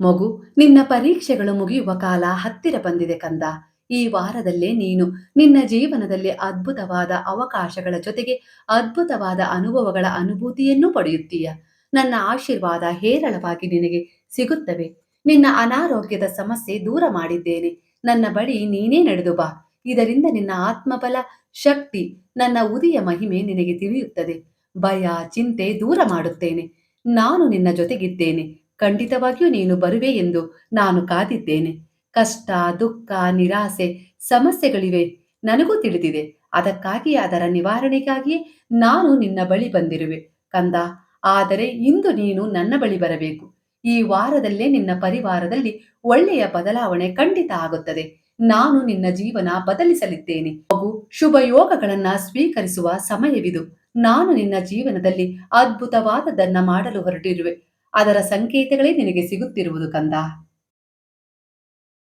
ಮಗು, ನಿನ್ನ ಪರೀಕ್ಷೆಗಳು ಮುಗಿಯುವ ಕಾಲ ಹತ್ತಿರ ಬಂದಿದೆ ಕಂದ. ಈ ವಾರದಲ್ಲೇ ನೀನು ನಿನ್ನ ಜೀವನದಲ್ಲಿ ಅದ್ಭುತವಾದ ಅವಕಾಶಗಳ ಜೊತೆಗೆ ಅದ್ಭುತವಾದ ಅನುಭವಗಳ ಅನುಭೂತಿಯನ್ನು ಪಡೆಯುತ್ತೀಯ. ನನ್ನ ಆಶೀರ್ವಾದ ಹೇರಳವಾಗಿ ನಿನಗೆ ಸಿಗುತ್ತವೆ. ನಿನ್ನ ಅನಾರೋಗ್ಯದ ಸಮಸ್ಯೆ ದೂರ ಮಾಡಿದ್ದೇನೆ. ನನ್ನ ಬಳಿ ನೀನೇ ನಡೆದು ಬಾ. ಇದರಿಂದ ನಿನ್ನ ಆತ್ಮಬಲ, ಶಕ್ತಿ, ನನ್ನ ಉದಿಯ ಮಹಿಮೆ ನಿನಗೆ ತಿಳಿಯುತ್ತದೆ. ಭಯ, ಚಿಂತೆ ದೂರ ಮಾಡುತ್ತೇನೆ. ನಾನು ನಿನ್ನ ಜೊತೆಗಿದ್ದೇನೆ. ಖಂಡಿತವಾಗಿಯೂ ನೀನು ಬರುವೆ ಎಂದು ನಾನು ಕಾದಿದ್ದೇನೆ. ಕಷ್ಟ, ದುಃಖ, ನಿರಾಸೆ, ಸಮಸ್ಯೆಗಳಿವೆ. ನನಗೂ ತಿಳಿದಿದೆ. ಅದಕ್ಕಾಗಿ ಅದರ ನಿವಾರಣೆಗಾಗಿಯೇ ನಾನು ನಿನ್ನ ಬಳಿ ಬಂದಿರುವೆ. ಕಂದ, ಆದರೆ ಇಂದು ನೀನು ನನ್ನ ಬಳಿ ಬರಬೇಕು. ಈ ವಾರದಲ್ಲೇ ನಿನ್ನ ಪರಿವಾರದಲ್ಲಿ ಒಳ್ಳೆಯ ಬದಲಾವಣೆ ಖಂಡಿತ ಆಗುತ್ತದೆ. ನಾನು ನಿನ್ನ ಜೀವನ ಬದಲಿಸಲಿದ್ದೇನೆ. ಹಾಗೂ ಶುಭ ಯೋಗಗಳನ್ನ ಸ್ವೀಕರಿಸುವ ಸಮಯವಿದು. ನಾನು ನಿನ್ನ ಜೀವನದಲ್ಲಿ ಅದ್ಭುತವಾದದನ್ನ ಮಾಡಲು ಹೊರಟಿರುವೆ. ಅದರ ಸಂಕೇತಗಳೇ ನಿನಗೆ ಸಿಗುತ್ತಿರುವುದು ಕಂದ.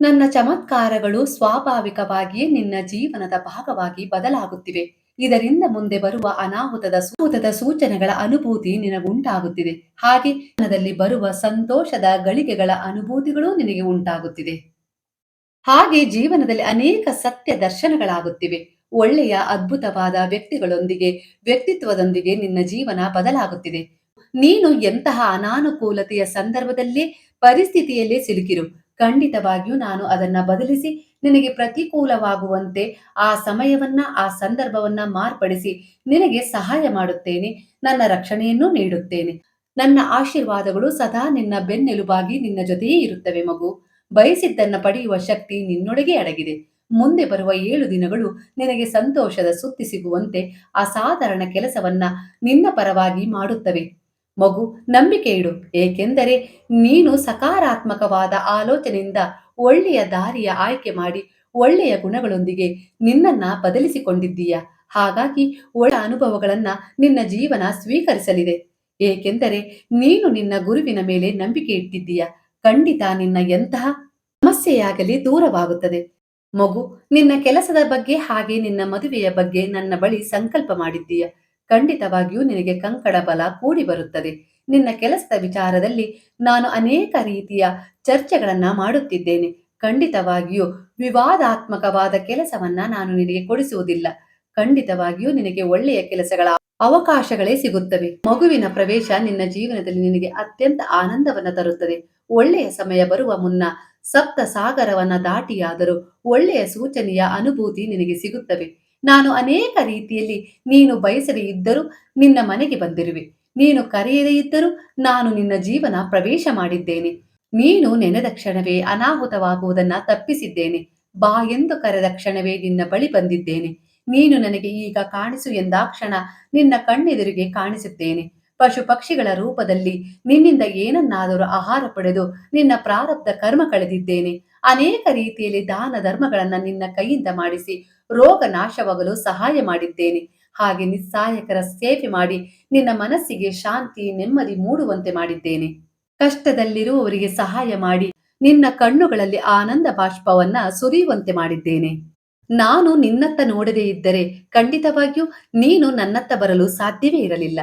ನನ್ನ ಚಮತ್ಕಾರಗಳು ಸ್ವಾಭಾವಿಕವಾಗಿಯೇ ನಿನ್ನ ಜೀವನದ ಭಾಗವಾಗಿ ಬದಲಾಗುತ್ತಿವೆ. ಇದರಿಂದ ಮುಂದೆ ಬರುವ ಅನಾಹುತದ ಸೂತದ ಸೂಚನೆಗಳ ಅನುಭೂತಿ ನಿನಗುಂಟಾಗುತ್ತಿದೆ. ಹಾಗೆ ಮನದಲ್ಲಿ ಬರುವ ಸಂತೋಷದ ಗಳಿಗೆಗಳ ಅನುಭೂತಿಗಳು ನಿನಗೆ ಉಂಟಾಗುತ್ತಿದೆ. ಹಾಗೆ ಜೀವನದಲ್ಲಿ ಅನೇಕ ಸತ್ಯ ದರ್ಶನಗಳಾಗುತ್ತಿವೆ. ಒಳ್ಳೆಯ, ಅದ್ಭುತವಾದ ವ್ಯಕ್ತಿಗಳೊಂದಿಗೆ, ವ್ಯಕ್ತಿತ್ವದೊಂದಿಗೆ ನಿನ್ನ ಜೀವನ ಬದಲಾಗುತ್ತಿದೆ. ನೀನು ಎಂತಹ ಅನಾನುಕೂಲತೆಯ ಸಂದರ್ಭದಲ್ಲೇ ಪರಿಸ್ಥಿತಿಯಲ್ಲೇ ಸಿಲುಕಿರು. ಖಂಡಿತವಾಗಿಯೂ ನಾನು ಅದನ್ನ ಬದಲಿಸಿ ನಿನಗೆ ಪ್ರತಿಕೂಲವಾಗುವಂತೆ ಆ ಸಮಯವನ್ನ, ಆ ಸಂದರ್ಭವನ್ನ ಮಾರ್ಪಡಿಸಿ ನಿನಗೆ ಸಹಾಯ ಮಾಡುತ್ತೇನೆ. ನನ್ನ ರಕ್ಷಣೆಯನ್ನು ನೀಡುತ್ತೇನೆ. ನನ್ನ ಆಶೀರ್ವಾದಗಳು ಸದಾ ನಿನ್ನ ಬೆನ್ನೆಲುಬಾಗಿ ನಿನ್ನ ಜೊತೆಯೇ ಇರುತ್ತವೆ ಮಗು. ಬಯಸಿದ್ದನ್ನ ಪಡೆಯುವ ಶಕ್ತಿ ನಿನ್ನೊಳಗೆ ಅಡಗಿದೆ. ಮುಂದೆ ಬರುವ ಏಳು ದಿನಗಳು ನಿನಗೆ ಸಂತೋಷದ ಸುತ್ತಿ ಸಿಗುವಂತೆ ಅಸಾಧಾರಣ ಕೆಲಸವನ್ನ ನಿನ್ನ ಪರವಾಗಿ ಮಾಡುತ್ತವೆ. ಮಗು, ನಂಬಿಕೆ ಇಡು. ಏಕೆಂದರೆ ನೀನು ಸಕಾರಾತ್ಮಕವಾದ ಆಲೋಚನೆಯಿಂದ ಒಳ್ಳೆಯ ದಾರಿಯ ಆಯ್ಕೆ ಮಾಡಿ ಒಳ್ಳೆಯ ಗುಣಗಳೊಂದಿಗೆ ನಿನ್ನನ್ನ ಬದಲಿಸಿಕೊಂಡಿದ್ದೀಯ? ಹಾಗಾಗಿ ಒಳ್ಳ ಅನುಭವಗಳನ್ನ ನಿನ್ನ ಜೀವನ ಸ್ವೀಕರಿಸಲಿದೆ. ಏಕೆಂದರೆ ನೀನು ನಿನ್ನ ಗುರುವಿನ ಮೇಲೆ ನಂಬಿಕೆ ಇಟ್ಟಿದ್ದೀಯ? ಖಂಡಿತ ನಿನ್ನ ಎಂತಹ ಸಮಸ್ಯೆಯಾಗಲಿ ದೂರವಾಗುತ್ತದೆ. ಮಗು, ನಿನ್ನ ಕೆಲಸದ ಬಗ್ಗೆ ಹಾಗೆ ನಿನ್ನ ಮದುವೆಯ ಬಗ್ಗೆ ನನ್ನ ಬಳಿ ಸಂಕಲ್ಪ ಮಾಡಿದ್ದೀಯ? ಖಂಡಿತವಾಗಿಯೂ ನಿನಗೆ ಕಂಕಡ ಬಲ ಕೂಡಿ ಬರುತ್ತದೆ. ನಿನ್ನ ಕೆಲಸದ ವಿಚಾರದಲ್ಲಿ ನಾನು ಅನೇಕ ರೀತಿಯ ಚರ್ಚೆಗಳನ್ನ ಮಾಡುತ್ತಿದ್ದೇನೆ. ಖಂಡಿತವಾಗಿಯೂ ವಿವಾದಾತ್ಮಕವಾದ ಕೆಲಸವನ್ನ ನಾನು ನಿನಗೆ ಕೊಡಿಸುವುದಿಲ್ಲ. ಖಂಡಿತವಾಗಿಯೂ ನಿನಗೆ ಒಳ್ಳೆಯ ಕೆಲಸಗಳ ಅವಕಾಶಗಳೇ ಸಿಗುತ್ತವೆ. ಮಗುವಿನ ಪ್ರವೇಶ ನಿನ್ನ ಜೀವನದಲ್ಲಿ ನಿನಗೆ ಅತ್ಯಂತ ಆನಂದವನ್ನ ತರುತ್ತದೆ. ಒಳ್ಳೆಯ ಸಮಯ ಬರುವ ಮುನ್ನ ಸಪ್ತ ಸಾಗರವನ್ನ ದಾಟಿಯಾದರೂ ಒಳ್ಳೆಯ ಸೂಚನೆಯ ಅನುಭೂತಿ ನಿನಗೆ ಸಿಗುತ್ತವೆ. ನಾನು ಅನೇಕ ರೀತಿಯಲ್ಲಿ ನೀನು ಬಯಸದೇ ಇದ್ದರೂ ನಿನ್ನ ಮನೆಗೆ ಬಂದಿರುವೆ. ನೀನು ಕರೆಯದೇ ಇದ್ದರೂ ನಾನು ನಿನ್ನ ಜೀವನ ಪ್ರವೇಶ ಮಾಡಿದ್ದೇನೆ. ನೀನು ನೆನೆದ ಕ್ಷಣವೇ ಅನಾಹುತವಾಗುವುದನ್ನ ತಪ್ಪಿಸಿದ್ದೇನೆ. ಬಾ ಎಂದು ಕರೆದ ಕ್ಷಣವೇ ನಿನ್ನ ಬಳಿ ಬಂದಿದ್ದೇನೆ. ನೀನು ನನಗೆ ಈಗ ಕಾಣಿಸು ಎಂದಾಕ್ಷಣ ನಿನ್ನ ಕಣ್ಣೆದುರಿಗೆ ಕಾಣಿಸುತ್ತೇನೆ. ಪಶು ಪಕ್ಷಿಗಳ ರೂಪದಲ್ಲಿ ನಿನ್ನಿಂದ ಏನನ್ನಾದರೂ ಆಹಾರ ಪಡೆದು ನಿನ್ನ ಪ್ರಾರಬ್ಧ ಕರ್ಮ ಕಳೆದಿದ್ದೇನೆ. ಅನೇಕ ರೀತಿಯಲ್ಲಿ ದಾನ ಧರ್ಮಗಳನ್ನ ನಿನ್ನ ಕೈಯಿಂದ ಮಾಡಿಸಿ ರೋಗ ನಾಶವಾಗಲು ಸಹಾಯ ಮಾಡಿದ್ದೇನೆ. ಹಾಗೆ ನಿಸ್ಸಹಾಯಕರ ಸೇವೆ ಮಾಡಿ ನಿನ್ನ ಮನಸ್ಸಿಗೆ ಶಾಂತಿ, ನೆಮ್ಮದಿ ಮೂಡುವಂತೆ ಮಾಡಿದ್ದೇನೆ. ಕಷ್ಟದಲ್ಲಿರುವವರಿಗೆ ಸಹಾಯ ಮಾಡಿ ನಿನ್ನ ಕಣ್ಣುಗಳಲ್ಲಿ ಆನಂದ ಬಾಷ್ಪವನ್ನ ಸುರಿಯುವಂತೆ ಮಾಡಿದ್ದೇನೆ. ನಾನು ನಿನ್ನತ್ತ ನೋಡದೇ ಇದ್ದರೆ ಖಂಡಿತವಾಗಿಯೂ ನೀನು ನನ್ನತ್ತ ಬರಲು ಸಾಧ್ಯವೇ ಇರಲಿಲ್ಲ.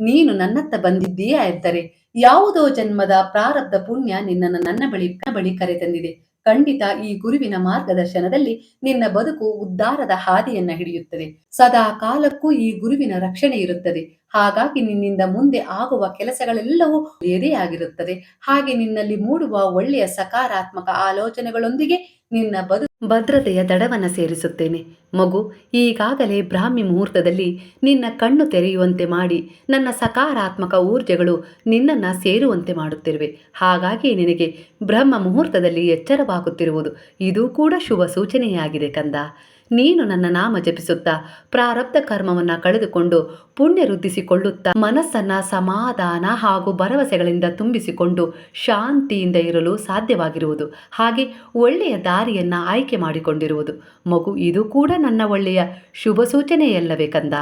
ನೀನು ನನ್ನತ್ತ ಬಂದಿದ್ದೀಯಾ ಎಂದರೆ ಯಾವುದೋ ಜನ್ಮದ ಪ್ರಾರಬ್ಧ ಪುಣ್ಯ ನಿನ್ನನ್ನು ನನ್ನ ಬಳಿ ಬಳಿ ಕರೆತಂದಿದೆ. ಖಂಡಿತ ಈ ಗುರುವಿನ ಮಾರ್ಗದರ್ಶನದಲ್ಲಿ ನಿನ್ನ ಬದುಕು ಉದ್ಧಾರದ ಹಾದಿಯನ್ನ ಹಿಡಿಯುತ್ತದೆ. ಸದಾ ಕಾಲಕ್ಕೂ ಈ ಗುರುವಿನ ರಕ್ಷಣೆ ಇರುತ್ತದೆ. ಹಾಗಾಗಿ ನಿನ್ನಿಂದ ಮುಂದೆ ಆಗುವ ಕೆಲಸಗಳೆಲ್ಲವೂ ಎದೆಯಾಗಿರುತ್ತದೆ. ಹಾಗೆ ನಿನ್ನಲ್ಲಿ ಮೂಡುವ ಒಳ್ಳೆಯ ಸಕಾರಾತ್ಮಕ ಆಲೋಚನೆಗಳೊಂದಿಗೆ ನಿನ್ನ ಬದು, ಭದ್ರತೆಯ ದಡವನ್ನು ಸೇರಿಸುತ್ತೇನೆ. ಮಗು, ಈಗಾಗಲೇ ಬ್ರಾಹ್ಮಿ ಮುಹೂರ್ತದಲ್ಲಿ ನಿನ್ನ ಕಣ್ಣು ತೆರೆಯುವಂತೆ ಮಾಡಿ ನನ್ನ ಸಕಾರಾತ್ಮಕ ಊರ್ಜೆಗಳು ನಿನ್ನನ್ನು ಸೇರುವಂತೆ ಮಾಡುತ್ತಿರುವೆ. ಹಾಗಾಗಿ ನಿನಗೆ ಬ್ರಹ್ಮ ಮುಹೂರ್ತದಲ್ಲಿ ಎಚ್ಚರವಾಗುತ್ತಿರುವುದು. ಇದು ಕೂಡ ಶುಭ ಸೂಚನೆಯಾಗಿದೆ ಕಂದ. ನೀನು ನನ್ನ ನಾಮ ಜಪಿಸುತ್ತಾ ಪ್ರಾರಬ್ಧ ಕರ್ಮವನ್ನ ಕಳೆದುಕೊಂಡು ಪುಣ್ಯ ವೃದ್ಧಿಸಿಕೊಳ್ಳುತ್ತಾ ಮನಸ್ಸನ್ನ ಸಮಾಧಾನ ಹಾಗೂ ಭರವಸೆಗಳಿಂದ ತುಂಬಿಸಿಕೊಂಡು ಶಾಂತಿಯಿಂದ ಇರಲು ಸಾಧ್ಯವಾಗಿರುವುದು. ಹಾಗೆ ಒಳ್ಳೆಯ ದಾರಿಯನ್ನ ಆಯ್ಕೆ ಮಾಡಿಕೊಂಡಿರುವುದು. ಮಗು, ಇದು ಕೂಡ ನನ್ನ ಒಳ್ಳೆಯ ಶುಭ ಸೂಚನೆಯಲ್ಲವೇ ಕಂದ?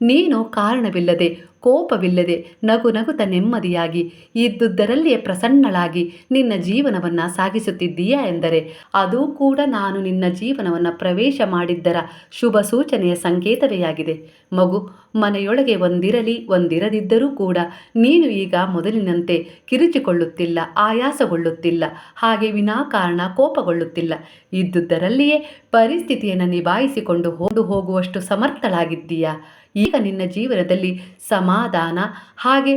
ನೀನು ಕಾರಣವಿಲ್ಲದೆ, ಕೋಪವಿಲ್ಲದೆ ನಗು ನಗುತ ನೆಮ್ಮದಿಯಾಗಿ, ಇದ್ದುದರಲ್ಲಿಯೇ ಪ್ರಸನ್ನಳಾಗಿ ನಿನ್ನ ಜೀವನವನ್ನು ಸಾಗಿಸುತ್ತಿದ್ದೀಯಾ ಎಂದರೆ, ಅದೂ ಕೂಡ ನಾನು ನಿನ್ನ ಜೀವನವನ್ನು ಪ್ರವೇಶ ಮಾಡಿದ್ದರ ಶುಭ ಸೂಚನೆಯ ಸಂಕೇತವೇ ಆಗಿದೆ ಮಗು, ಮನೆಯೊಳಗೆ ಒಂದಿರಲಿ, ಒಂದಿರದಿದ್ದರೂ ಕೂಡ ನೀನು ಈಗ ಮೊದಲಿನಂತೆ ಕಿರುಚಿಕೊಳ್ಳುತ್ತಿಲ್ಲ, ಆಯಾಸಗೊಳ್ಳುತ್ತಿಲ್ಲ, ಹಾಗೆ ವಿನಾಕಾರಣ ಕೋಪಗೊಳ್ಳುತ್ತಿಲ್ಲ. ಇದ್ದುದರಲ್ಲಿಯೇ ಪರಿಸ್ಥಿತಿಯನ್ನು ನಿಭಾಯಿಸಿಕೊಂಡು ಹೋದು ಹೋಗುವಷ್ಟು ಸಮರ್ಥಳಾಗಿದ್ದೀಯಾ? ಈಗ ನಿನ್ನ ಜೀವನದಲ್ಲಿ ಸಮಾಧಾನ. ಹಾಗೆ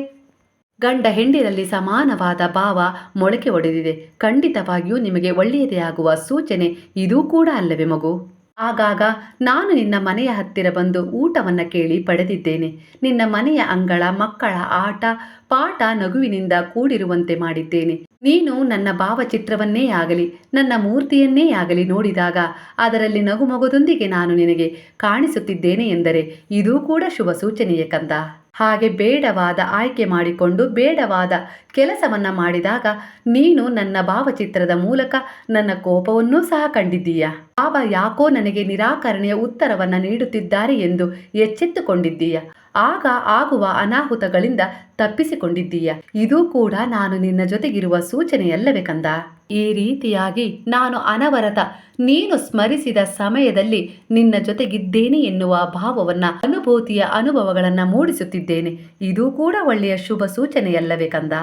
ಗಂಡ ಹೆಂಡಿನಲ್ಲಿ ಸಮಾನವಾದ ಭಾವ ಮೊಳಕೆ ಒಡೆದಿದೆ. ಖಂಡಿತವಾಗಿಯೂ ನಿಮಗೆ ಒಳ್ಳೆಯದೇ ಆಗುವ ಸೂಚನೆ ಇದೂ ಕೂಡ ಅಲ್ಲವೇ ಮಗು? ಆಗಾಗ ನಾನು ನಿನ್ನ ಮನೆಯ ಹತ್ತಿರ ಬಂದು ಊಟವನ್ನು ಕೇಳಿ ಪಡೆದಿದ್ದೇನೆ. ನಿನ್ನ ಮನೆಯ ಅಂಗಳ, ಮಕ್ಕಳ ಆಟ, ಪಾಠ ನಗುವಿನಿಂದ ಕೂಡಿರುವಂತೆ ಮಾಡಿದ್ದೇನೆ. ನೀನು ನನ್ನ ಭಾವಚಿತ್ರವನ್ನೇ ಆಗಲಿ, ನನ್ನ ಮೂರ್ತಿಯನ್ನೇ ಆಗಲಿ ನೋಡಿದಾಗ ಅದರಲ್ಲಿ ನಗು ಮಗುದೊಂದಿಗೆ ನಾನು ನಿನಗೆ ಕಾಣಿಸುತ್ತಿದ್ದೇನೆ ಎಂದರೆ ಇದೂ ಕೂಡ ಶುಭ ಸೂಚನೆಯ ಕಂದ. ಹಾಗೆ ಬೇಡವಾದ ಆಯ್ಕೆ ಮಾಡಿಕೊಂಡು ಬೇಡವಾದ ಕೆಲಸವನ್ನ ಮಾಡಿದಾಗ ನೀನು ನನ್ನ ಭಾವಚಿತ್ರದ ಮೂಲಕ ನನ್ನ ಕೋಪವನ್ನೂ ಸಹ ಕಂಡಿದ್ದೀಯ? ಬಾಬಾ ಯಾಕೋ ನನಗೆ ನಿರಾಕರಣೆಯ ಉತ್ತರವನ್ನ ನೀಡುತ್ತಿದ್ದಾರೆ ಎಂದು ಎಚ್ಚೆತ್ತುಕೊಂಡಿದ್ದೀಯ? ಆಗ ಆಗುವ ಅನಾಹುತಗಳಿಂದ ತಪ್ಪಿಸಿಕೊಂಡಿದ್ದೀಯ. ಇದು ಕೂಡ ನಾನು ನಿನ್ನ ಜೊತೆಗಿರುವ ಸೂಚನೆಯಲ್ಲವೇ ಕಂದ. ಈ ರೀತಿಯಾಗಿ ನಾನು ಅನವರತ ನೀನು ಸ್ಮರಿಸಿದ ಸಮಯದಲ್ಲಿ ನಿನ್ನ ಜೊತೆಗಿದ್ದೇನೆ ಎನ್ನುವ ಭಾವವನ್ನ, ಅನುಭೂತಿಯ ಅನುಭವಗಳನ್ನ ಮೂಡಿಸುತ್ತಿದ್ದೇನೆ. ಇದು ಕೂಡ ಒಳ್ಳೆಯ ಶುಭ ಸೂಚನೆಯಲ್ಲವೇ ಕಂದ.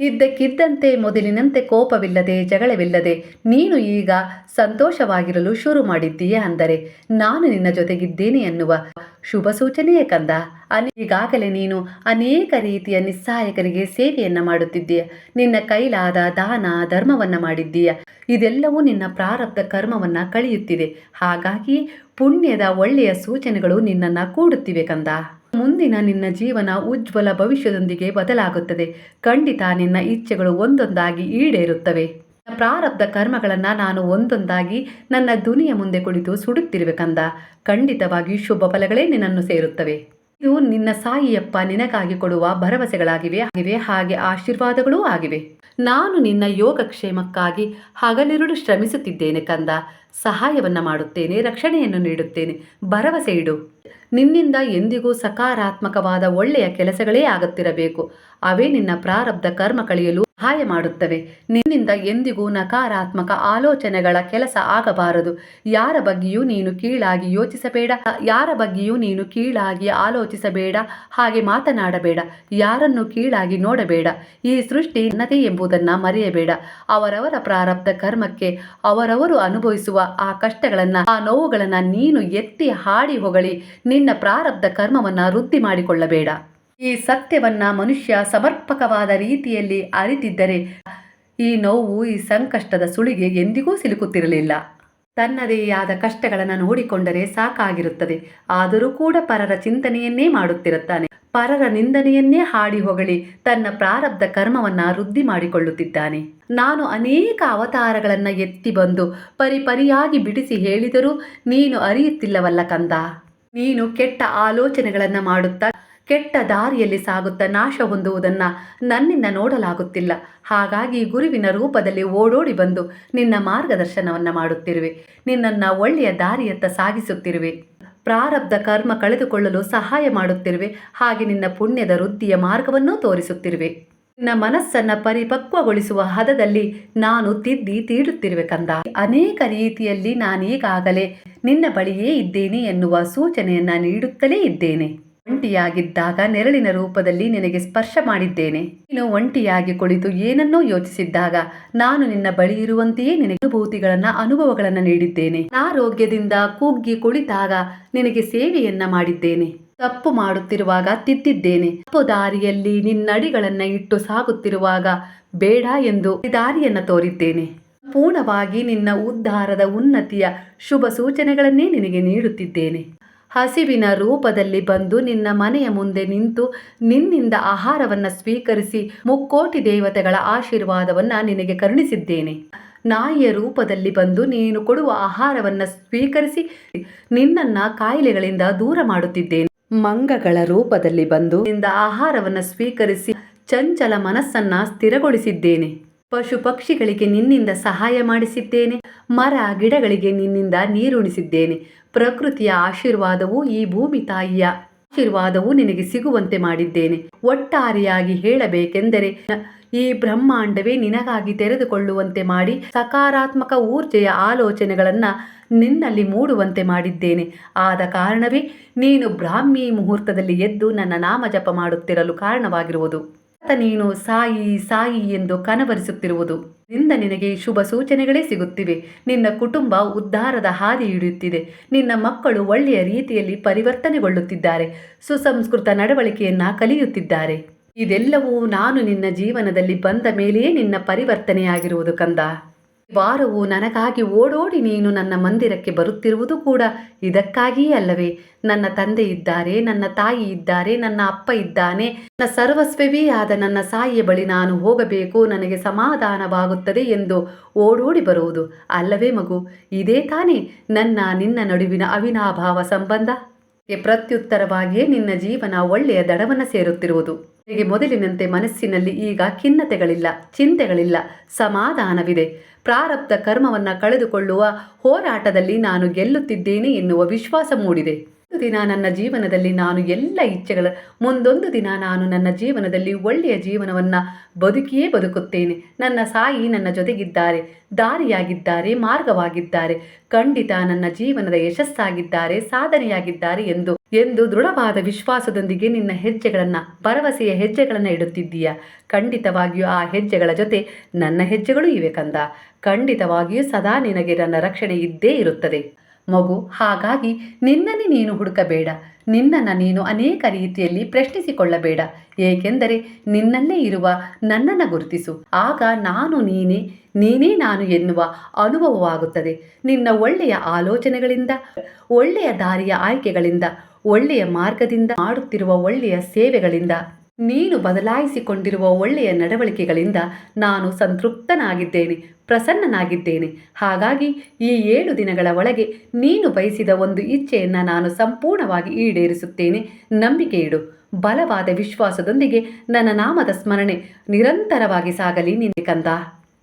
ಇದ್ದಕ್ಕಿದ್ದಂತೆ ಮೊದಲಿನಂತೆ ಕೋಪವಿಲ್ಲದೆ ಜಗಳವಿಲ್ಲದೆ ನೀನು ಈಗ ಸಂತೋಷವಾಗಿರಲು ಶುರು ಮಾಡಿದ್ದೀಯಾ ಅಂದರೆ ನಾನು ನಿನ್ನ ಜೊತೆಗಿದ್ದೇನೆ ಎನ್ನುವ ಶುಭ ಸೂಚನೆಯೇ ಕಂದ. ಈಗಾಗಲೇ ನೀನು ಅನೇಕ ರೀತಿಯ ನಿಸ್ಸಹಾಯಕರಿಗೆ ಸೇವೆಯನ್ನ ಮಾಡುತ್ತಿದ್ದೀಯ. ನಿನ್ನ ಕೈಲಾದ ದಾನ, ಧರ್ಮವನ್ನ ಮಾಡಿದ್ದೀಯ. ಇದೆಲ್ಲವೂ ನಿನ್ನ ಪ್ರಾರಬ್ಧ ಕರ್ಮವನ್ನ ಕಳೆಯುತ್ತಿದೆ ಹಾಗಾಗಿ ಪುಣ್ಯದ ಒಳ್ಳೆಯ ಸೂಚನೆಗಳು ನಿನ್ನನ್ನ ಕೂಡುತ್ತಿವೆ ಕಂದ. ಮುಂದಿನ ನಿನ್ನ ಜೀವನ ಉಜ್ವಲ ಭವಿಷ್ಯದೊಂದಿಗೆ ಬದಲಾಗುತ್ತದೆ. ಖಂಡಿತ ನಿನ್ನ ಇಚ್ಛೆಗಳು ಒಂದೊಂದಾಗಿ ಈಡೇರುತ್ತವೆ. ಪ್ರಾರಬ್ಧ ಕರ್ಮಗಳನ್ನು ನಾನು ಒಂದೊಂದಾಗಿ ನನ್ನ ದುನಿಯ ಮುಂದೆ ಕುಳಿತು ಸುಡುತ್ತಿರುವೆ ಕಂದ. ಖಂಡಿತವಾಗಿ ಶುಭ ಫಲಗಳೇ ನಿನ್ನನ್ನು ಸೇರುತ್ತವೆ. ಇದು ನಿನ್ನ ಸಾಯಿಯಪ್ಪ ನಿನಗಾಗಿ ಕೊಡುವ ಭರವಸೆಗಳಾಗಿವೆ. ಆಗಿವೆ. ಹಾಗೆ ಆಶೀರ್ವಾದಗಳೂ ಆಗಿವೆ. ನಾನು ನಿನ್ನ ಯೋಗಕ್ಷೇಮಕ್ಕಾಗಿ ಹಗಲಿರುಳು ಶ್ರಮಿಸುತ್ತಿದ್ದೇನೆ ಕಂದ. ಸಹಾಯವನ್ನ ಮಾಡುತ್ತೇನೆ, ರಕ್ಷಣೆಯನ್ನು ನೀಡುತ್ತೇನೆ. ಭರವಸೆ ಇಡು. ನಿನ್ನಿಂದ ಎಂದಿಗೂ ಸಕಾರಾತ್ಮಕವಾದ ಒಳ್ಳೆಯ ಕೆಲಸಗಳೇ ಆಗುತ್ತಿರಬೇಕು. ಅವೇ ನಿನ್ನ ಪ್ರಾರಬ್ಧ ಕರ್ಮ ಕಳೆಯಲು ಸಹಾಯ ಮಾಡುತ್ತವೆ. ನಿನ್ನಿಂದ ಎಂದಿಗೂ ನಕಾರಾತ್ಮಕ ಆಲೋಚನೆಗಳ ಕೆಲಸ ಆಗಬಾರದು. ಯಾರ ಬಗ್ಗೆಯೂ ನೀನು ಕೀಳಾಗಿ ಯೋಚಿಸಬೇಡ. ಯಾರ ಬಗ್ಗೆಯೂ ನೀನು ಕೀಳಾಗಿ ಆಲೋಚಿಸಬೇಡ. ಹಾಗೆ ಮಾತನಾಡಬೇಡ. ಯಾರನ್ನು ಕೀಳಾಗಿ ನೋಡಬೇಡ. ಈ ಸೃಷ್ಟಿ ನನ್ನದೇ ಎಂಬುದನ್ನು ಮರೆಯಬೇಡ. ಅವರವರ ಪ್ರಾರಬ್ಧ ಕರ್ಮಕ್ಕೆ ಅವರವರು ಅನುಭವಿಸುವ ಆ ಕಷ್ಟಗಳನ್ನು, ಆ ನೋವುಗಳನ್ನು ನೀನು ಎತ್ತಿ ಹಾಡಿ ಹೊಗಳಿ ನಿನ್ನ ಪ್ರಾರಬ್ಧ ಕರ್ಮವನ್ನ ವೃದ್ಧಿ ಮಾಡಿಕೊಳ್ಳಬೇಡ ಈ ಸತ್ಯವನ್ನ ಮನುಷ್ಯ ಸಮರ್ಪಕವಾದ ರೀತಿಯಲ್ಲಿ ಅರಿತಿದ್ದರೆ ಈ ನೋವು, ಈ ಸಂಕಷ್ಟದ ಸುಳಿಗೆ ಎಂದಿಗೂ ಸಿಲುಕುತ್ತಿರಲಿಲ್ಲ. ತನ್ನದೇ ಆದ ಕಷ್ಟಗಳನ್ನು ನೋಡಿಕೊಂಡರೆ ಸಾಕಾಗಿರುತ್ತದೆ. ಆದರೂ ಕೂಡ ಪರರ ಚಿಂತನೆಯನ್ನೇ ಮಾಡುತ್ತಿರುತ್ತಾನೆ. ಪರರ ನಿಂದನೆಯನ್ನೇ ಹಾಡಿ ಹೊಗಳಿ ತನ್ನ ಪ್ರಾರಬ್ಧ ಕರ್ಮವನ್ನ ವೃದ್ಧಿ ಮಾಡಿಕೊಳ್ಳುತ್ತಿದ್ದಾನೆ. ನಾನು ಅನೇಕ ಅವತಾರಗಳನ್ನ ಎತ್ತಿ ಬಂದು ಪರಿಪರಿಯಾಗಿ ಬಿಡಿಸಿ ಹೇಳಿದರೂ ನೀನು ಅರಿಯುತ್ತಿಲ್ಲವಲ್ಲ ಕಂದ. ನೀನು ಕೆಟ್ಟ ಆಲೋಚನೆಗಳನ್ನು ಮಾಡುತ್ತಾ ಕೆಟ್ಟ ದಾರಿಯಲ್ಲಿ ಸಾಗುತ್ತ ನಾಶ ಹೊಂದುವುದನ್ನು ನನ್ನಿಂದ ನೋಡಲಾಗುತ್ತಿಲ್ಲ. ಹಾಗಾಗಿ ಗುರುವಿನ ರೂಪದಲ್ಲಿ ಓಡೋಡಿ ಬಂದು ನಿನ್ನ ಮಾರ್ಗದರ್ಶನವನ್ನು ಮಾಡುತ್ತಿರುವೆ. ನಿನ್ನನ್ನು ಒಳ್ಳೆಯ ದಾರಿಯತ್ತ ಸಾಗಿಸುತ್ತಿರುವೆ. ಪ್ರಾರಬ್ಧ ಕರ್ಮ ಕಳೆದುಕೊಳ್ಳಲು ಸಹಾಯ ಮಾಡುತ್ತಿರುವೆ. ಹಾಗೆ ನಿನ್ನ ಪುಣ್ಯದ ವೃದ್ಧಿಯ ಮಾರ್ಗವನ್ನೂ ತೋರಿಸುತ್ತಿರುವೆ. ನಿನ್ನ ಮನಸ್ಸನ್ನು ಪರಿಪಕ್ವಗೊಳಿಸುವ ಹದದಲ್ಲಿ ನಾನು ತಿದ್ದಿ ತೀಡುತ್ತಿರುವೆ ಕಂದ. ಅನೇಕ ರೀತಿಯಲ್ಲಿ ನಾನೀಗಾಗಲೇ ನಿನ್ನ ಬಳಿಯೇ ಇದ್ದೇನೆ ಎನ್ನುವ ಸೂಚನೆಯನ್ನ ನೀಡುತ್ತಲೇ ಇದ್ದೇನೆ. ಒಂಟಿಯಾಗಿದ್ದಾಗ ನೆರಳಿನ ರೂಪದಲ್ಲಿ ನಿನಗೆ ಸ್ಪರ್ಶ ಮಾಡಿದ್ದೇನೆ. ನೀನು ಒಂಟಿಯಾಗಿ ಕುಳಿತು ಏನನ್ನೋ ಯೋಚಿಸಿದ್ದಾಗ ನಾನು ನಿನ್ನ ಬಳಿ ಇರುವಂತೆಯೇ ನಿನಗೆ ಅನುಭೂತಿಗಳನ್ನ, ಅನುಭವಗಳನ್ನ ನೀಡಿದ್ದೇನೆ. ಆರೋಗ್ಯದಿಂದ ಕುಗ್ಗಿ ಕುಳಿತಾಗ ನಿನಗೆ ಸೇವೆಯನ್ನ ಮಾಡಿದ್ದೇನೆ. ತಪ್ಪು ಮಾಡುತ್ತಿರುವಾಗ ತಿದ್ದಿದ್ದೇನೆ. ತಪ್ಪು ದಾರಿಯಲ್ಲಿ ನಿನ್ನಡಿಗಳನ್ನ ಇಟ್ಟು ಸಾಗುತ್ತಿರುವಾಗ ಬೇಡ ಎಂದು ದಾರಿಯನ್ನ ತೋರಿದ್ದೇನೆ. ಪೂರ್ಣವಾಗಿ ನಿನ್ನ ಉದ್ಧಾರದ ಉನ್ನತಿಯ ಶುಭ ಸೂಚನೆಗಳನ್ನೇ ನಿನಗೆ ನೀಡುತ್ತಿದ್ದೇನೆ. ಹಸಿವಿನ ರೂಪದಲ್ಲಿ ಬಂದು ನಿನ್ನ ಮನೆಯ ಮುಂದೆ ನಿಂತು ನಿನ್ನಿಂದ ಆಹಾರವನ್ನು ಸ್ವೀಕರಿಸಿ ಮುಕ್ಕೋಟಿ ದೇವತೆಗಳ ಆಶೀರ್ವಾದವನ್ನು ನಿನಗೆ ಕರುಣಿಸಿದ್ದೇನೆ. ನಾಯಿಯ ರೂಪದಲ್ಲಿ ಬಂದು ನೀನು ಕೊಡುವ ಆಹಾರವನ್ನು ಸ್ವೀಕರಿಸಿ ನಿನ್ನನ್ನ ಕಾಯಿಲೆಗಳಿಂದ ದೂರ ಮಾಡುತ್ತಿದ್ದೇನೆ. ಮಂಗಗಳ ರೂಪದಲ್ಲಿ ಬಂದು ನಿಂದ ಆಹಾರವನ್ನು ಸ್ವೀಕರಿಸಿ ಚಂಚಲ ಮನಸ್ಸನ್ನ ಸ್ಥಿರಗೊಳಿಸಿದ್ದೇನೆ. ಪಶು ಪಕ್ಷಿಗಳಿಗೆ ನಿನ್ನಿಂದ ಸಹಾಯ ಮಾಡಿಸಿದ್ದೇನೆ. ಮರ ಗಿಡಗಳಿಗೆ ನಿನ್ನಿಂದ ನೀರುಣಿಸಿದ್ದೇನೆ. ಪ್ರಕೃತಿಯ ಆಶೀರ್ವಾದವು ಈ ಭೂಮಿ ತಾಯಿಯ ಆಶೀರ್ವಾದವು ನಿನಗೆ ಸಿಗುವಂತೆ ಮಾಡಿದ್ದೇನೆ. ಒಟ್ಟಾರೆಯಾಗಿ ಹೇಳಬೇಕೆಂದರೆ, ಈ ಬ್ರಹ್ಮಾಂಡವೇ ನಿನಗಾಗಿ ತೆರೆದುಕೊಳ್ಳುವಂತೆ ಮಾಡಿ ಸಕಾರಾತ್ಮಕ ಊರ್ಜೆಯ ಆಲೋಚನೆಗಳನ್ನು ನಿನ್ನಲ್ಲಿ ಮೂಡುವಂತೆ ಮಾಡಿದ್ದೇನೆ. ಆದ ಕಾರಣವೇ ನೀನು ಬ್ರಾಹ್ಮಿ ಮುಹೂರ್ತದಲ್ಲಿ ಎದ್ದು ನನ್ನ ನಾಮ ಜಪ ಮಾಡುತ್ತಿರಲು ಕಾರಣವಾಗಿರುವುದು. ನೀನು ಸಾಯಿ ಸಾಯಿ ಎಂದು ಕನವರಿಸುತ್ತಿರುವುದು. ನಿಂದ ನಿನಗೆ ಶುಭ ಸೂಚನೆಗಳೇ ಸಿಗುತ್ತಿವೆ. ನಿನ್ನ ಕುಟುಂಬ ಉದ್ಧಾರದ ಹಾದಿ ಹಿಡಿಯುತ್ತಿದೆ. ನಿನ್ನ ಮಕ್ಕಳು ಒಳ್ಳೆಯ ರೀತಿಯಲ್ಲಿ ಪರಿವರ್ತನೆಗೊಳ್ಳುತ್ತಿದ್ದಾರೆ. ಸುಸಂಸ್ಕೃತ ನಡವಳಿಕೆಯನ್ನ ಕಲಿಯುತ್ತಿದ್ದಾರೆ. ಇದೆಲ್ಲವೂ ನಾನು ನಿನ್ನ ಜೀವನದಲ್ಲಿ ಬಂದ ಮೇಲೆಯೇ ನಿನ್ನ ಪರಿವರ್ತನೆಯಾಗಿರುವುದು ಕಂದ. ವಾರವು ನನಗಾಗಿ ಓಡೋಡಿ ನೀನು ನನ್ನ ಮಂದಿರಕ್ಕೆ ಬರುತ್ತಿರುವುದು ಕೂಡ ಇದಕ್ಕಾಗಿಯೇ ಅಲ್ಲವೇ. ನನ್ನ ತಂದೆ ಇದ್ದಾರೆ, ನನ್ನ ತಾಯಿ ಇದ್ದಾರೆ, ನನ್ನ ಅಪ್ಪ ಇದ್ದಾನೆ. ನನ್ನ ಸರ್ವಸ್ವವೇ ಆದ ನನ್ನ ಸಾಯಿಯ ಬಳಿ ನಾನು ಹೋಗಬೇಕು, ನನಗೆ ಸಮಾಧಾನವಾಗುತ್ತದೆ ಎಂದು ಓಡೋಡಿ ಬರುವುದು. ಅಲ್ಲವೇ ಮಗು, ಇದೇ ತಾನೇ ನನ್ನ, ನಿನ್ನ ನಡುವಿನ ಅವಿನಾಭಾವ ಸಂಬಂಧ. ಪ್ರತ್ಯುತ್ತರವಾಗಿಯೇ ನಿನ್ನ ಜೀವನ ಒಳ್ಳೆಯ ದಡವನ್ನು ಸೇರುತ್ತಿರುವುದು. ನಿನಗೆ ಮೊದಲಿನಂತೆ ಮನಸ್ಸಿನಲ್ಲಿ ಈಗ ಖಿನ್ನತೆಗಳಿಲ್ಲ, ಚಿಂತೆಗಳಿಲ್ಲ, ಸಮಾಧಾನವಿದೆ. ಪ್ರಾರಬ್ಧ ಕರ್ಮವನ್ನು ಕಳೆದುಕೊಳ್ಳುವ ಹೋರಾಟದಲ್ಲಿ ನಾನು ಗೆಲ್ಲುತ್ತಿದ್ದೇನೆ ಎನ್ನುವ ವಿಶ್ವಾಸ ಮೂಡಿದೆ. ದಿನ ನನ್ನ ಜೀವನದಲ್ಲಿ ನಾನು ಎಲ್ಲ ಇಚ್ಛೆಗಳ, ಮುಂದೊಂದು ದಿನ ನಾನು ನನ್ನ ಜೀವನದಲ್ಲಿ ಒಳ್ಳೆಯ ಜೀವನವನ್ನ ಬದುಕಿಯೇ ಬದುಕುತ್ತೇನೆ. ನನ್ನ ಸಾಯಿ ನನ್ನ ಜೊತೆಗಿದ್ದಾರೆ, ದಾರಿಯಾಗಿದ್ದಾರೆ, ಮಾರ್ಗವಾಗಿದ್ದಾರೆ. ಖಂಡಿತ ನನ್ನ ಜೀವನದ ಯಶಸ್ಸಾಗಿದ್ದಾರೆ, ಸಾಧನೆಯಾಗಿದ್ದಾರೆ ಎಂದು ಎಂದು ದೃಢವಾದ ವಿಶ್ವಾಸದೊಂದಿಗೆ ನಿನ್ನ ಹೆಜ್ಜೆಗಳನ್ನ, ಭರವಸೆಯ ಹೆಜ್ಜೆಗಳನ್ನ ಇಡುತ್ತಿದ್ದೀಯ? ಖಂಡಿತವಾಗಿಯೂ ಆ ಹೆಜ್ಜೆಗಳ ಜೊತೆ ನನ್ನ ಹೆಜ್ಜೆಗಳು ಇವೆ ಕಂದ. ಖಂಡಿತವಾಗಿಯೂ ಸದಾ ನಿನಗೆ ನನ್ನ ರಕ್ಷಣೆ ಇದ್ದೇ ಇರುತ್ತದೆ. ಮಗು, ಹಾಗಾಗಿ ನಿನ್ನನ್ನೇ ನೀನು ಹುಡುಕಬೇಡ. ನಿನ್ನನ್ನು ನೀನು ಅನೇಕ ರೀತಿಯಲ್ಲಿ ಪ್ರಶ್ನಿಸಿಕೊಳ್ಳಬೇಡ. ಏಕೆಂದರೆ ನಿನ್ನಲ್ಲೇ ಇರುವ ನನ್ನನ್ನು ಗುರುತಿಸು. ಆಗ ನಾನು ನೀನೇ ನೀನೇ ನಾನು ಎನ್ನುವ ಅನುಭವವಾಗುತ್ತದೆ. ನಿನ್ನ ಒಳ್ಳೆಯ ಆಲೋಚನೆಗಳಿಂದ, ಒಳ್ಳೆಯ ದಾರಿಯ ಆಯ್ಕೆಗಳಿಂದ, ಒಳ್ಳೆಯ ಮಾರ್ಗದಿಂದ ಮಾಡುತ್ತಿರುವ ಒಳ್ಳೆಯ ಸೇವೆಗಳಿಂದ, ನೀನು ಬದಲಾಯಿಸಿಕೊಂಡಿರುವ ಒಳ್ಳೆಯ ನಡವಳಿಕೆಗಳಿಂದ ನಾನು ಸಂತೃಪ್ತನಾಗಿದ್ದೇನೆ. ಪ್ರಸನ್ನನಾಗಿದ್ದೇನೆ. ಹಾಗಾಗಿ ಈ ಏಳು ದಿನಗಳ ಒಳಗೆ ನೀನು ಬಯಸಿದ ಒಂದು ಇಚ್ಛೆಯನ್ನು ನಾನು ಸಂಪೂರ್ಣವಾಗಿ ಈಡೇರಿಸುತ್ತೇನೆ. ನಂಬಿಕೆ ಇಡು ಬಲವಾದ ವಿಶ್ವಾಸದೊಂದಿಗೆ ನನ್ನ ನಾಮದ ಸ್ಮರಣೆ ನಿರಂತರವಾಗಿ ಸಾಗಲಿ ನಿನ್ನೆ ಕಂದ.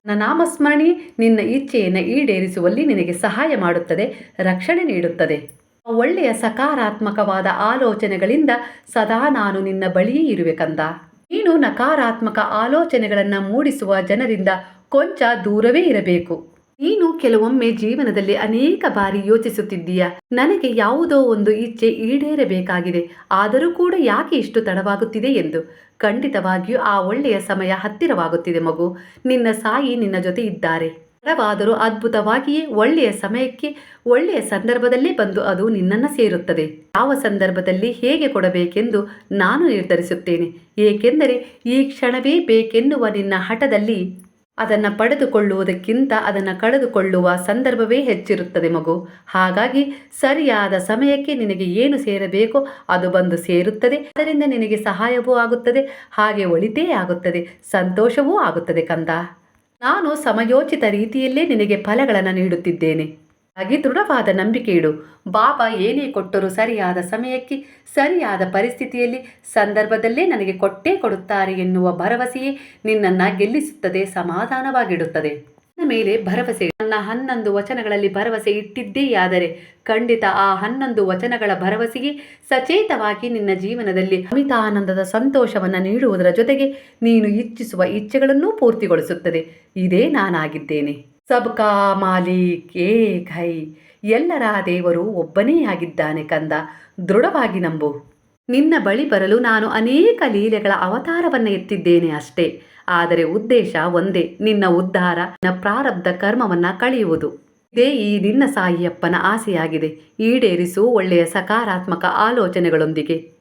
ನನ್ನ ನಾಮಸ್ಮರಣೆ ನಿನ್ನ ಇಚ್ಛೆಯನ್ನು ಈಡೇರಿಸುವಲ್ಲಿ ನಿನಗೆ ಸಹಾಯ ಮಾಡುತ್ತದೆ, ರಕ್ಷಣೆ ನೀಡುತ್ತದೆ. ಒಳ್ಳೆಯ ಸಕಾರಾತ್ಮಕವಾದ ಆಲೋಚನೆಗಳಿಂದ ಸದಾ ನಾನು ನಿನ್ನ ಬಳಿಯೇ ಇರುವೆ ಕಂದ. ನೀನು ನಕಾರಾತ್ಮಕ ಆಲೋಚನೆಗಳನ್ನು ಮೂಡಿಸುವ ಜನರಿಂದ ಕೊಂಚ ದೂರವೇ ಇರಬೇಕು. ನೀನು ಕೆಲವೊಮ್ಮೆ ಜೀವನದಲ್ಲಿ ಅನೇಕ ಬಾರಿ ಯೋಚಿಸುತ್ತಿದ್ದೀಯ? ನನಗೆ ಯಾವುದೋ ಒಂದು ಇಚ್ಛೆ ಈಡೇರಬೇಕಾಗಿದೆ. ಆದರೂ ಕೂಡ ಯಾಕೆ ಇಷ್ಟು ತಡವಾಗುತ್ತಿದೆ ಎಂದು? ಖಂಡಿತವಾಗಿಯೂ ಆ ಒಳ್ಳೆಯ ಸಮಯ ಹತ್ತಿರವಾಗುತ್ತಿದೆ ಮಗು. ನಿನ್ನ ಸಾಯಿ ನಿನ್ನ ಜೊತೆ ಇದ್ದಾರೆ. ತಡವಾದರೂ ಅದ್ಭುತವಾಗಿಯೇ ಒಳ್ಳೆಯ ಸಮಯಕ್ಕೆ, ಒಳ್ಳೆಯ ಸಂದರ್ಭದಲ್ಲೇ ಬಂದು ಅದು ನಿನ್ನನ್ನು ಸೇರುತ್ತದೆ. ಯಾವ ಸಂದರ್ಭದಲ್ಲಿ ಹೇಗೆ ಕೊಡಬೇಕೆಂದು ನಾನು ನಿರ್ಧರಿಸುತ್ತೇನೆ. ಏಕೆಂದರೆ ಈ ಕ್ಷಣವೇ ಬೇಕೆನ್ನುವ ನಿನ್ನ ಹಠದಲ್ಲಿ ಅದನ್ನು ಪಡೆದುಕೊಳ್ಳುವುದಕ್ಕಿಂತ ಅದನ್ನು ಕಳೆದುಕೊಳ್ಳುವ ಸಂದರ್ಭವೇ ಹೆಚ್ಚಿರುತ್ತದೆ ಮಗು. ಹಾಗಾಗಿ ಸರಿಯಾದ ಸಮಯಕ್ಕೆ ನಿನಗೆ ಏನು ಸೇರಬೇಕೋ ಅದು ಬಂದು ಸೇರುತ್ತದೆ. ಅದರಿಂದ ನಿನಗೆ ಸಹಾಯವೂ ಆಗುತ್ತದೆ. ಹಾಗೆ ಒಳಿತೇ ಆಗುತ್ತದೆ. ಸಂತೋಷವೂ ಆಗುತ್ತದೆ ಕಂದ. ನಾನು ಸಮಯೋಚಿತ ರೀತಿಯಲ್ಲೇ ನಿನಗೆ ಫಲಗಳನ್ನು ನೀಡುತ್ತಿದ್ದೇನೆ. ಹಾಗೆ ದೃಢವಾದ ನಂಬಿಕೆ ಇಡು. ಬಾಬಾ ಏನೇ ಕೊಟ್ಟರೂ ಸರಿಯಾದ ಸಮಯಕ್ಕೆ, ಸರಿಯಾದ ಪರಿಸ್ಥಿತಿಯಲ್ಲಿ ಸಂದರ್ಭದಲ್ಲೇ ನನಗೆ ಕೊಟ್ಟೇ ಕೊಡುತ್ತಾರೆ ಎನ್ನುವ ಭರವಸೆಯೇ ನಿನ್ನನ್ನು ಗೆಲ್ಲಿಸುತ್ತದೆ, ಸಮಾಧಾನವಾಗಿಡುತ್ತದೆ. ನನ್ನ ಮೇಲೆ ಭರವಸೆ ನನ್ನ ಹನ್ನೊಂದು ವಚನಗಳಲ್ಲಿ ಭರವಸೆ ಇಟ್ಟಿದ್ದೇ ಆದರೆ ಖಂಡಿತ ಆ ಹನ್ನೊಂದು ವಚನಗಳ ಭರವಸೆಗೆ ಸಚೇತವಾಗಿ ನಿನ್ನ ಜೀವನದಲ್ಲಿ ಅಮಿತಾನಂದದ ಸಂತೋಷವನ್ನು ನೀಡುವುದರ ಜೊತೆಗೆ ನೀನು ಇಚ್ಛಿಸುವ ಇಚ್ಛೆಗಳನ್ನೂ ಪೂರ್ತಿಗೊಳಿಸುತ್ತದೆ. ಇದೇ ನಾನಾಗಿದ್ದೇನೆ. ಸಬ್ಕಾ ಮಾಲೀಕ್ ಏಕ್ ಹೈ ಎಲ್ಲರ ದೇವರು ಒಬ್ಬನೇ ಆಗಿದ್ದಾನೆ ಕಂದ. ದೃಢವಾಗಿ ನಂಬು. ನಿನ್ನ ಬಳಿ ಬರಲು ನಾನು ಅನೇಕ ಲೀಲೆಗಳ ಅವತಾರವನ್ನು ಎತ್ತಿದ್ದೇನೆ ಅಷ್ಟೇ. ಆದರೆ ಉದ್ದೇಶ ಒಂದೇ, ನಿನ್ನ ಉದ್ಧಾರ, ನಿನ್ನ ಪ್ರಾರಬ್ಧ ಕರ್ಮವನ್ನ ಕಳೆಯುವುದು. ಇದೇ ಈ ನಿನ್ನ ಸಾಯಿಯಪ್ಪನ ಆಸೆಯಾಗಿದೆ. ಈಡೇರಿಸು ಒಳ್ಳೆಯ ಸಕಾರಾತ್ಮಕ ಆಲೋಚನೆಗಳೊಂದಿಗೆ.